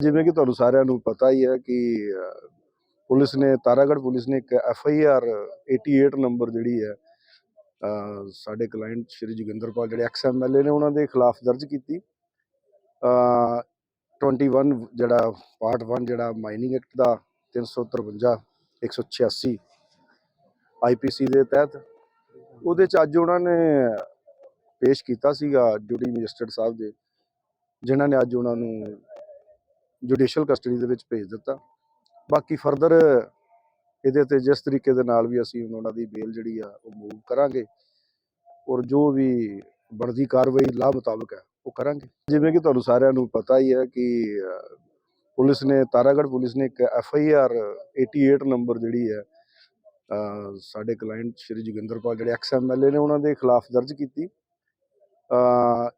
ਜਿਵੇਂ ਕਿ ਤੁਹਾਨੂੰ ਸਾਰਿਆਂ ਨੂੰ ਪਤਾ ਹੀ ਹੈ ਕਿ ਪੁਲਿਸ ਨੇ ਤਾਰਾਗੜ੍ਹ ਪੁਲਿਸ ਨੇ ਇੱਕ ਐਫ ਆਈ ਆਰ 88 ਨੰਬਰ ਜਿਹੜੀ ਹੈ ਸਾਡੇ ਕਲਾਇੰਟ ਸ਼੍ਰੀ ਜੋਗਿੰਦਰਪਾਲ ਜਿਹੜੇ ਐਕਸ ਐਮ ਐਲ ਏ ਨੇ ਉਹਨਾਂ ਦੇ ਖਿਲਾਫ ਦਰਜ ਕੀਤੀ। ਅ, 21 ਜਿਹੜਾ ਪਾਰਟ 1 ਜਿਹੜਾ ਮਾਈਨਿੰਗ ਐਕਟ ਦਾ 353 186 ਆਈਪੀਸੀ ਦੇ ਤਹਿਤ ਉਹਦੇ ਚ ਅੱਜ ਉਹਨਾਂ ਨੇ ਪੇਸ਼ ਕੀਤਾ ਸੀਗਾ ਡਿਊਟੀ ਮੈਜਿਸਟਰੇਟ ਸਾਹਿਬ ਦੇ ਜਿਨ੍ਹਾਂ ਨੇ ਅੱਜ ਉਹਨਾਂ ਨੂੰ ਜੁਡੀਸ਼ੀਅਲ ਕਸਟਡੀ ਦੇ ਵਿੱਚ ਭੇਜ ਦਿੱਤਾ। ਬਾਕੀ ਫਰਦਰ ਇਹਦੇ ਤੇ ਜਿਸ ਤਰੀਕੇ ਦੇ ਨਾਲ ਵੀ ਅਸੀਂ ਉਹਨਾਂ ਦੀ ਬੇਲ ਜਿਹੜੀ ਆ ਉਹ ਮੂਵ ਕਰਾਂਗੇ ਔਰ ਜੋ ਵੀ ਬਣਦੀ ਕਾਰਵਾਈ ਲਾ ਮੁਤਾਬਕ ਹੈ ਉਹ ਕਰਾਂਗੇ। ਜਿਵੇਂ ਕਿ ਤੁਹਾਨੂੰ ਸਾਰਿਆਂ ਨੂੰ ਪਤਾ ਹੀ ਹੈ ਕਿ ਪੁਲਿਸ ਨੇ ਤਾਰਾਗੜ੍ਹ ਪੁਲਿਸ ਨੇ ਇੱਕ ਐਫ ਆਈ ਆਰ 88 ਨੰਬਰ ਜਿਹੜੀ ਹੈ ਸਾਡੇ ਕਲਾਇੰਟ ਸ਼੍ਰੀ ਜੋਗਿੰਦਰਪਾਲ ਜਿਹੜੇ ਐਕਸ ਐਮ ਐਲ ਏ ਨੇ ਉਹਨਾਂ ਦੇ ਖਿਲਾਫ ਦਰਜ ਕੀਤੀ। ਅ,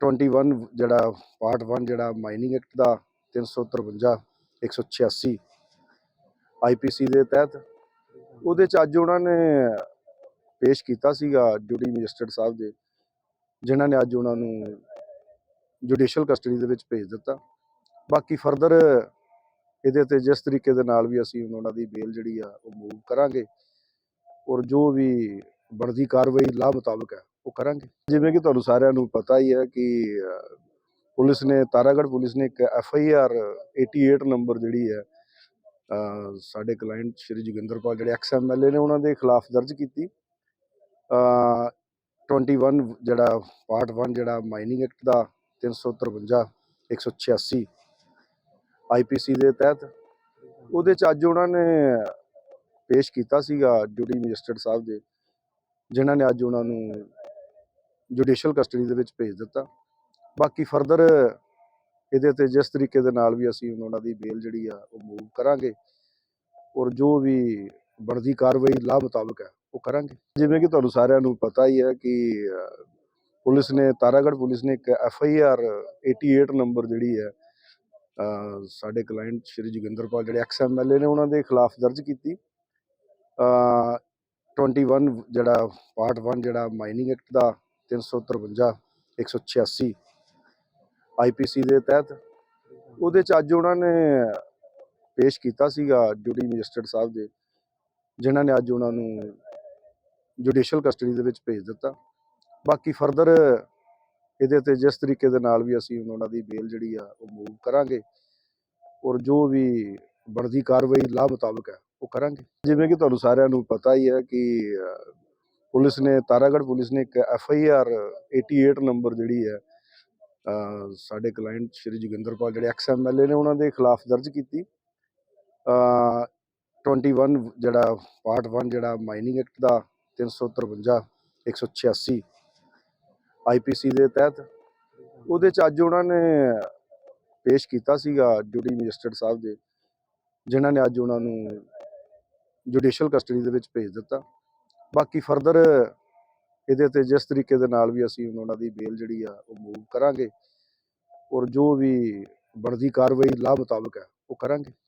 21 ਜਿਹੜਾ ਪਾਰਟ 1 ਜਿਹੜਾ ਮਾਈਨਿੰਗ ਐਕਟ ਦਾ 353 186 ਆਈਪੀਸੀ ਦੇ ਤਹਿਤ। ਉਹਦੇ ਚ ਅੱਜ ਉਹਨਾਂ ਨੇ ਪੇਸ਼ ਕੀਤਾ ਸੀਗਾ ਡਿਊਟੀ ਮੈਜਿਸਟਰੇਟ ਸਾਹਿਬ ਦੇ, ਜਿਨ੍ਹਾਂ ਨੇ ਅੱਜ ਉਹਨਾਂ ਨੂੰ ਜੁਡੀਸ਼ੀਅਲ ਕਸਟਡੀ ਦੇ ਵਿੱਚ ਭੇਜ ਦਿੱਤਾ। ਬਾਕੀ ਫਰਦਰ ਇਹਦੇ ਤੇ ਜਿਸ ਤਰੀਕੇ ਦੇ ਨਾਲ ਵੀ ਅਸੀਂ ਉਹਨਾਂ ਦੀ ਬੇਲ ਜਿਹੜੀ ਆ ਉਹ ਮੂਵ ਕਰਾਂਗੇ ਔਰ ਜੋ ਵੀ ਬਣਦੀ ਕਾਰਵਾਈ ਲਾ ਮੁਤਾਬਕ ਹੈ, ਉਹ ਕਰਾਂਗੇ। ਜਿਵੇਂ ਕਿ ਤੁਹਾਨੂੰ ਸਾਰਿਆਂ ਨੂੰ ਪਤਾ ਹੀ ਹੈ ਕਿ ਪੁਲਿਸ ਨੇ ਤਾਰਾਗੜ੍ਹ ਪੁਲਿਸ ਨੇ ਇੱਕ ਐਫ ਆਈ ਆਰ 88 ਨੰਬਰ ਜਿਹੜੀ ਹੈ ਸਾਡੇ ਕਲਾਇੰਟ ਸ਼੍ਰੀ ਜੋਗਿੰਦਰਪਾਲ ਜਿਹੜੇ ਐਕਸ ਐਮ ਐਲ ਏ ਨੇ ਉਹਨਾਂ ਦੇ ਖਿਲਾਫ ਦਰਜ ਕੀਤੀ। ਅ, 21 ਜਿਹੜਾ ਪਾਰਟ 1 ਜਿਹੜਾ ਮਾਈਨਿੰਗ ਐਕਟ ਦਾ 353 186 ਆਈਪੀਸੀ ਦੇ ਤਹਿਤ ਉਹਦੇ ਚ ਅੱਜ ਉਹਨਾਂ ਨੇ ਪੇਸ਼ ਕੀਤਾ ਸੀਗਾ ਡਿਊਟੀ ਮੈਜਿਸਟਰੇਟ ਸਾਹਿਬ ਦੇ ਜਿਨ੍ਹਾਂ ਨੇ ਅੱਜ ਉਹਨਾਂ ਨੂੰ ਜੁਡੀਸ਼ੀਅਲ ਕਸਟਡੀ ਦੇ ਵਿੱਚ ਭੇਜ ਦਿੱਤਾ। ਬਾਕੀ ਫਰਦਰ ਇਹਦੇ ਤੇ ਜਿਸ ਤਰੀਕੇ ਦੇ ਨਾਲ ਵੀ ਅਸੀਂ ਉਹਨਾਂ ਦੀ ਬੇਲ ਜਿਹੜੀ ਆ ਉਹ ਮੂਵ ਕਰਾਂਗੇ ਔਰ ਜੋ ਵੀ ਬਣਦੀ ਕਾਰਵਾਈ ਲਾ ਮੁਤਾਬਕ ਹੈ ਉਹ ਕਰਾਂਗੇ। ਜਿਵੇਂ ਕਿ ਤੁਹਾਨੂੰ ਸਾਰਿਆਂ ਨੂੰ ਪਤਾ ਹੀ ਹੈ ਕਿ ਪੁਲਿਸ ਨੇ ਤਾਰਾਗੜ੍ਹ ਪੁਲਿਸ ਨੇ ਇੱਕ ਐਫ ਆਈ ਆਰ 88 ਨੰਬਰ ਜਿਹੜੀ ਹੈ ਸਾਡੇ ਕਲਾਇੰਟ ਸ਼੍ਰੀ ਜੋਗਿੰਦਰਪਾਲ ਜਿਹੜੇ ਐਕਸ ਐਮ ਐਲ ਏ ਨੇ ਉਹਨਾਂ ਦੇ ਖਿਲਾਫ ਦਰਜ ਕੀਤੀ। ਅ, 21 ਜਿਹੜਾ ਪਾਰਟ 1 ਜਿਹੜਾ ਮਾਈਨਿੰਗ ਐਕਟ ਦਾ 353 186 ਆਈਪੀਸੀ ਦੇ ਤਹਿਤ। ਉਹਦੇ ਚ ਅੱਜ ਉਹਨਾਂ ਨੇ ਪੇਸ਼ ਕੀਤਾ ਸੀਗਾ ਡਿਊਟੀ ਮੈਜਿਸਟਰੇਟ ਸਾਹਿਬ ਦੇ, ਜਿਨ੍ਹਾਂ ਨੇ ਅੱਜ ਉਹਨਾਂ ਨੂੰ ਜੁਡੀਸ਼ੀਅਲ ਕਸਟਡੀ ਦੇ ਵਿੱਚ ਭੇਜ ਦਿੱਤਾ। ਬਾਕੀ ਫਰਦਰ ਇਹਦੇ ਤੇ ਜਿਸ ਤਰੀਕੇ ਦੇ ਨਾਲ ਵੀ ਅਸੀਂ ਉਹਨਾਂ ਦੀ ਬੇਲ ਜਿਹੜੀ ਆ ਉਹ ਮੂਵ ਕਰਾਂਗੇ ਔਰ ਜੋ ਵੀ ਬਣਦੀ ਕਾਰਵਾਈ ਲਾ ਮੁਤਾਬਕ ਹੈ, ਉਹ ਕਰਾਂਗੇ। ਜਿਵੇਂ ਕਿ ਤੁਹਾਨੂੰ ਸਾਰਿਆਂ ਨੂੰ ਪਤਾ ਹੀ ਹੈ ਕਿ ਪੁਲਿਸ ਨੇ ਤਾਰਾਗੜ੍ਹ ਪੁਲਿਸ ਨੇ ਇੱਕ ਐਫ ਆਈ ਆਰ 88 ਨੰਬਰ ਜਿਹੜੀ ਹੈ ਸਾਡੇ ਕਲਾਇੰਟ ਸ਼੍ਰੀ ਜੋਗਿੰਦਰ ਪਾਲ ਜਿਹੜੇ ਐਕਸ ਐਮ ਐਲ ਏ ਨੇ ਉਹਨਾਂ ਦੇ ਖਿਲਾਫ ਦਰਜ ਕੀਤੀ। ਅ, 21 ਜਿਹੜਾ ਪਾਰਟ 1 ਜਿਹੜਾ ਮਾਈਨਿੰਗ ਐਕਟ ਦਾ 353 186 ਆਈਪੀਸੀ ਦੇ ਤਹਿਤ ਉਹਦੇ ਚ ਅੱਜ ਉਹਨਾਂ ਨੇ ਪੇਸ਼ ਕੀਤਾ ਸੀਗਾ ਡਿਊਟੀ ਮੈਜਿਸਟਰੇਟ ਸਾਹਿਬ ਦੇ ਜਿਨ੍ਹਾਂ ਨੇ ਅੱਜ ਉਹਨਾਂ ਨੂੰ ਜੁਡੀਸ਼ੀਅਲ ਕਸਟਡੀ ਦੇ ਵਿੱਚ ਭੇਜ ਦਿੱਤਾ। ਬਾਕੀ ਫਰਦਰ ਇਹਦੇ ਤੇ ਜਿਸ ਤਰੀਕੇ ਦੇ ਨਾਲ ਵੀ ਅਸੀਂ ਉਹਨਾਂ ਦੀ ਬੇਲ ਜਿਹੜੀ ਆ ਉਹ ਮੂਵ ਕਰਾਂਗੇ ਔਰ ਜੋ ਵੀ ਬਣਦੀ ਕਾਰਵਾਈ ਲਾਭ ਮੁਤਾਬਕ ਹੈ, ਉਹ ਕਰਾਂਗੇ।